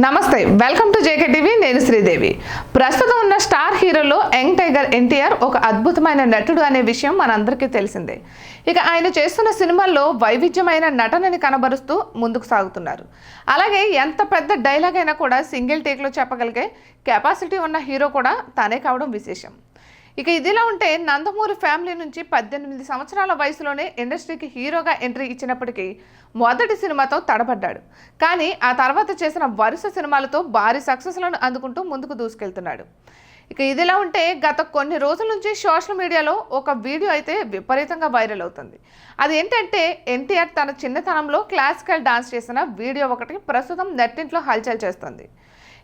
నమస్తే welcome to JK TV నేను శ్రీదేవి. ప్రస్తుతం ఉన్న స్టార్ హీరోలో యంగ్ టైగర్ ఎన్టీఆర్ ఒక అద్భుతమైన నటుడు అనే విషయం మనందరికీ తెలిసిందే. ఇక ఆయన చేస్తున్న సినిమాల్లో వైవిధ్యమైన నటనని కనబరుస్తూ ముందుకు సాగుతున్నారు. అలాగే ఎంత పెద్ద డైలాగ్ అయినా కూడా సింగిల్ టేక్లో చెప్పగలిగే కెపాసిటీ ఉన్న హీరో కూడా తనే కావడం విశేషం. ఇక ఇదిలా ఉంటే నందమూరి ఫ్యామిలీ నుంచి పద్దెనిమిది సంవత్సరాల వయసులోనే ఇండస్ట్రీకి హీరోగా ఎంట్రీ ఇచ్చినప్పటికీ మొదటి సినిమాతో తడబడ్డాడు. కానీ ఆ తర్వాత చేసిన వరుస సినిమాలతో భారీ సక్సెస్లను అందుకుంటూ ముందుకు దూసుకెళ్తున్నాడు. ఇక ఇదిలా ఉంటే గత కొన్ని రోజుల నుంచి సోషల్ మీడియాలో ఒక వీడియో అయితే విపరీతంగా వైరల్ అవుతుంది. అది ఏంటంటే ఎన్టీఆర్ తన చిన్నతనంలో క్లాసికల్ డాన్స్ చేసిన వీడియో ఒకటి ప్రస్తుతం నెట్టింట్లో హల్చల్ చేస్తుంది.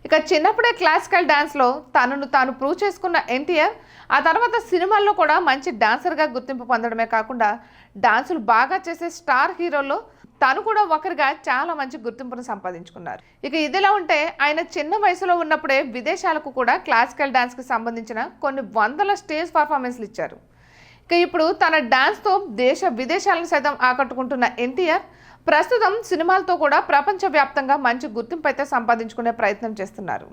ఇక చిన్నప్పుడే క్లాసికల్ డాన్స్లో తనను తాను ప్రూవ్ చేసుకున్న ఎన్టీఆర్ ఆ తర్వాత సినిమాల్లో కూడా మంచి డాన్సర్గా గుర్తింపు పొందడమే కాకుండా డాన్సులు బాగా చేసే స్టార్ హీరోల్లో తను కూడా ఒకరిగా చాలా మంచి గుర్తింపును సంపాదించుకున్నారు. ఇక ఇదిలా ఉంటే ఆయన చిన్న వయసులో ఉన్నప్పుడే విదేశాలకు కూడా క్లాసికల్ డాన్స్కి సంబంధించిన కొన్ని వందల స్టేజ్ పర్ఫార్మెన్స్లు ఇచ్చారు. ఇక ఇప్పుడు తన డాన్స్తో దేశ విదేశాలను సైతం ఆకట్టుకుంటున్న ఎన్టీఆర్ ప్రస్తుతం సినిమాలతో కూడా ప్రపంచవ్యాప్తంగా మంచి గుర్తింపు అయితే సంపాదించుకునే ప్రయత్నం చేస్తున్నారు.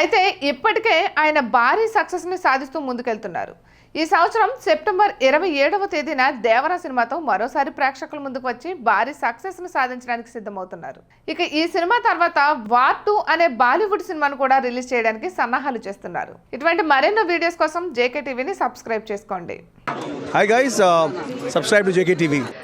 అయితే ఇప్పటికే ఆయన భారీ సక్సెస్ని సాధిస్తూ ముందుకెళ్తున్నారు. ఈ సంవత్సరం సెప్టెంబర్ ఇరవై ఏడవ తేదీన దేవర సినిమాతో మరోసారి ప్రేక్షకుల ముందుకు వచ్చి భారీ సక్సెస్ను సాధించడానికి సిద్ధమవుతున్నారు. ఇక ఈ సినిమా తర్వాత వార్ టూ అనే బాలీవుడ్ సినిమాను కూడా రిలీజ్ చేయడానికి సన్నాహాలు చేస్తున్నారు. ఇటువంటి మరెన్నో వీడియోస్ కోసం జేకే టీవీని సబ్స్క్రైబ్ చేసుకోండి. Hi guys subscribe to JK TV.